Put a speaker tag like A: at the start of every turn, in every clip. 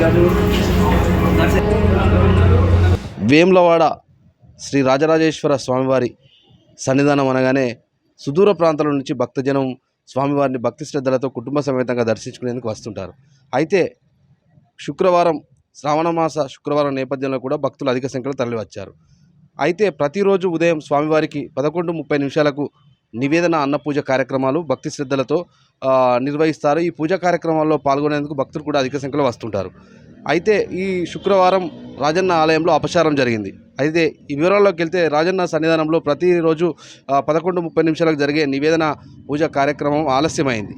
A: కాదు అది వేములవాడ శ్రీ రాజరాజేశ్వర స్వామివారి సన్నిధానం అనగానే సుదూర ప్రాంతాల నుంచి భక్తజనం స్వామివారిని భక్తి శ్రద్ధలతో కుటుంబ సమేతంగా దర్శించుకునేందుకు వస్తుంటారు. అయితే శుక్రవారం శ్రావణమాస శుక్రవారం నేపథ్యంలో కూడా భక్తులు అధిక సంఖ్యలో తరలివచ్చారు. అయితే ప్రతిరోజు ఉదయం స్వామివారికి పదకొండు ముప్పై నిమిషాలకు నివేదన అన్నపూజ కార్యక్రమాలు భక్తి శ్రద్ధలతో నిర్వహిస్తారు. ఈ పూజా కార్యక్రమాల్లో పాల్గొనేందుకు భక్తులు కూడా అధిక సంఖ్యలో వస్తుంటారు. అయితే ఈ శుక్రవారం రాజన్న ఆలయంలో అపచారం జరిగింది. అయితే ఈ వివరాల్లోకి వెళ్తే రాజన్న సన్నిధానంలో ప్రతిరోజు పదకొండు ముప్పై నిమిషాలకు జరిగే నివేదన పూజ కార్యక్రమం ఆలస్యమైంది.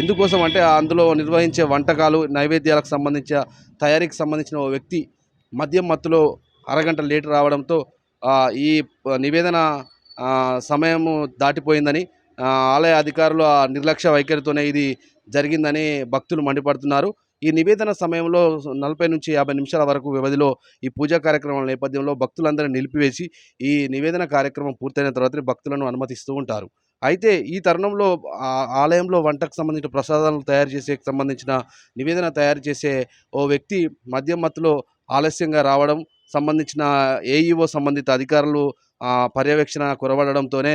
A: ఎందుకోసం అంటే అందులో నిర్వహించే వంటకాలు నైవేద్యాలకు సంబంధించిన తయారీకి సంబంధించిన ఓ వ్యక్తి మద్యం మత్తులో అరగంట లేట్ రావడంతో ఈ నివేదన సమయము దాటిపోయిందని ఆలయ అధికారులు ఆ నిర్లక్ష్య వైఖరితోనే ఇది జరిగిందని భక్తులు మండిపడుతున్నారు. ఈ నివేదన సమయంలో నలభై నుంచి యాభై నిమిషాల వరకు వ్యవధిలో ఈ పూజా కార్యక్రమాల నేపథ్యంలో భక్తులందరినీ నిలిపివేసి ఈ నివేదన కార్యక్రమం పూర్తయిన తర్వాత భక్తులను అనుమతిస్తూ ఉంటారు. అయితే ఈ తరుణంలో ఆలయంలో వంటకు సంబంధించిన ప్రసాదాలను తయారు చేసే సంబంధించిన నివేదన తయారు చేసే ఓ వ్యక్తి మద్యం మత్తులో ఆలస్యంగా రావడం సంబంధించిన ఏఈఓ సంబంధిత అధికారులు పర్యవేక్షణ కొరవడంతోనే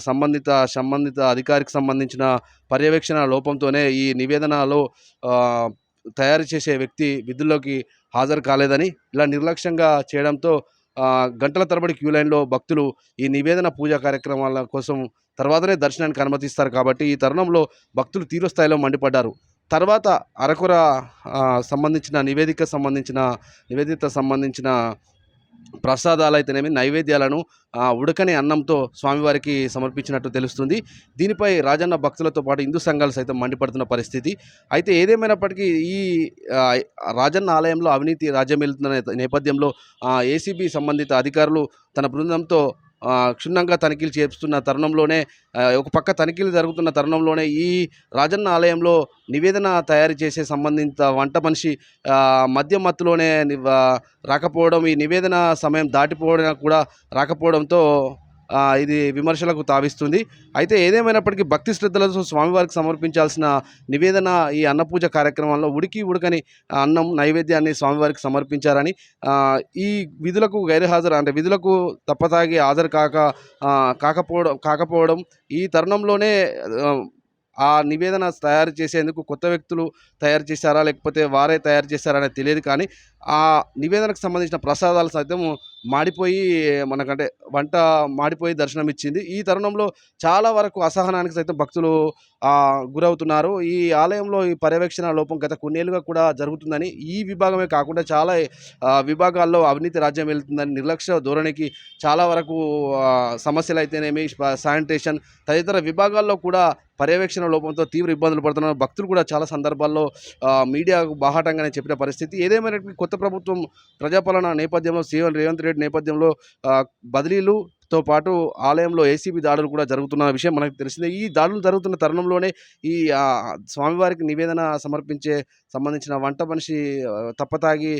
A: సంబంధిత సంబంధిత అధికారికి సంబంధించిన పర్యవేక్షణ లోపంతోనే ఈ నివేదనలో తయారు చేసే వ్యక్తి విధుల్లోకి హాజరు కాలేదని ఇలా నిర్లక్ష్యంగా చేయడంతో గంటల తరబడి క్యూ లైన్లో భక్తులు ఈ నివేదన పూజా కార్యక్రమాల కోసం తర్వాతనే దర్శనానికి అనుమతిస్తారు కాబట్టి ఈ తరుణంలో భక్తులు తీవ్రస్థాయిలో మండిపడ్డారు. తర్వాత అరకొర సంబంధించిన నివేదిక సంబంధించిన నివేదిత సంబంధించిన ప్రసాదాలు అయితేనేమి నైవేద్యాలను ఉడకని అన్నంతో స్వామివారికి సమర్పించినట్టు తెలుస్తుంది. దీనిపై రాజన్న భక్తులతో పాటు హిందూ సంఘాలు సైతం మండిపడుతున్న పరిస్థితి. అయితే ఏదేమైనప్పటికీ ఈ రాజన్న ఆలయంలో అవినీతి రాజ్యమేలుతున్న నేపథ్యంలో ఏసీబీ సంబంధిత అధికారులు తన బృందంతో క్షుణ్ణంగా తనిఖీలు చేస్తున్న తరుణంలోనే ఒక పక్క తనిఖీలు జరుగుతున్న తరుణంలోనే ఈ రాజన్న ఆలయంలో నివేదన తయారు చేసే సంబంధిత వంట మనిషి మధ్య మత్తులోనే రాకపోవడం ఈ నివేదన సమయం దాటిపోవడం కూడా రాకపోవడంతో ఇది విమర్శలకు తావిస్తుంది. అయితే ఏదేమైనప్పటికీ భక్తి శ్రద్ధలతో స్వామివారికి సమర్పించాల్సిన నివేదన ఈ అన్నపూజ కార్యక్రమంలో ఉడికి ఉడకని అన్నం నైవేద్యాన్ని స్వామివారికి సమర్పించారని ఈ విధులకు గైర్హాజరు అంటే విధులకు తప్పతాగి హాజరు కాక కాకపోవడం కాకపోవడం ఈ తరుణంలోనే ఆ, ఆ నివేదన తయారు చేసేందుకు కొత్త వ్యక్తులు తయారు చేశారా లేకపోతే వారే తయారు చేశారా అనేది తెలియదు కానీ ఆ నివేదనకు సంబంధించిన ప్రసాదాలు సైతం మాడిపోయి మనకంటే వంట మాడిపోయి దర్శనం ఇచ్చింది ఈ తరుణంలో చాలా వరకు అసహనానికి సైతం భక్తులు గురవుతున్నారు. ఈ ఆలయంలో ఈ పర్యవేక్షణ లోపం గత కొన్నేళ్ళుగా కూడా జరుగుతుందని ఈ విభాగమే కాకుండా చాలా విభాగాల్లో అవినీతి రాజ్యం వెళ్తుందని నిర్లక్ష్య ధోరణికి చాలా వరకు సమస్యలు అయితేనేమి శానిటేషన్ తదితర విభాగాల్లో కూడా పర్యవేక్షణ లోపంతో తీవ్ర ఇబ్బందులు పడుతున్నారు. భక్తులు కూడా చాలా సందర్భాల్లో మీడియాకు బాహాటంగానే చెప్పిన పరిస్థితి. ఏదేమైనప్పటికీ కొత్త ప్రభుత్వం ప్రజాపాలన నేపథ్యంలో సీఎం రేవంత్ రెడ్డి నేపథ్యంలో బదిలీలు బదిలీలుతో పాటు ఆలయంలో ఏసీబీ దాడులు కూడా జరుగుతున్న విషయం మనకు తెలిసిందే. ఈ దాడులు జరుగుతున్న తరుణంలోనే ఈ స్వామివారికి నివేదన సమర్పించే సంబంధించిన వంట మనిషి తప్పతాగి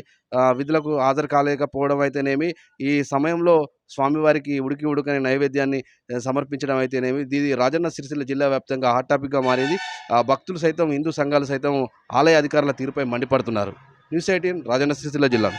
A: విధులకు హాజరు కాలేకపోవడం అయితేనేమి ఈ సమయంలో స్వామివారికి ఉడికి ఉడుకని నైవేద్యాన్ని సమర్పించడం అయితేనేమి ఇది రాజన్న సిరిసిల్ల జిల్లా వ్యాప్తంగా హాట్ టాపిక్గా మారింది. ఆ, భక్తులు సైతం హిందూ సంఘాలు సైతం ఆలయ అధికారుల తీరుపై మండిపడుతున్నారు. న్యూస్ ఎయిటీన్ రాజన్న సిరిసిల్ల జిల్లా.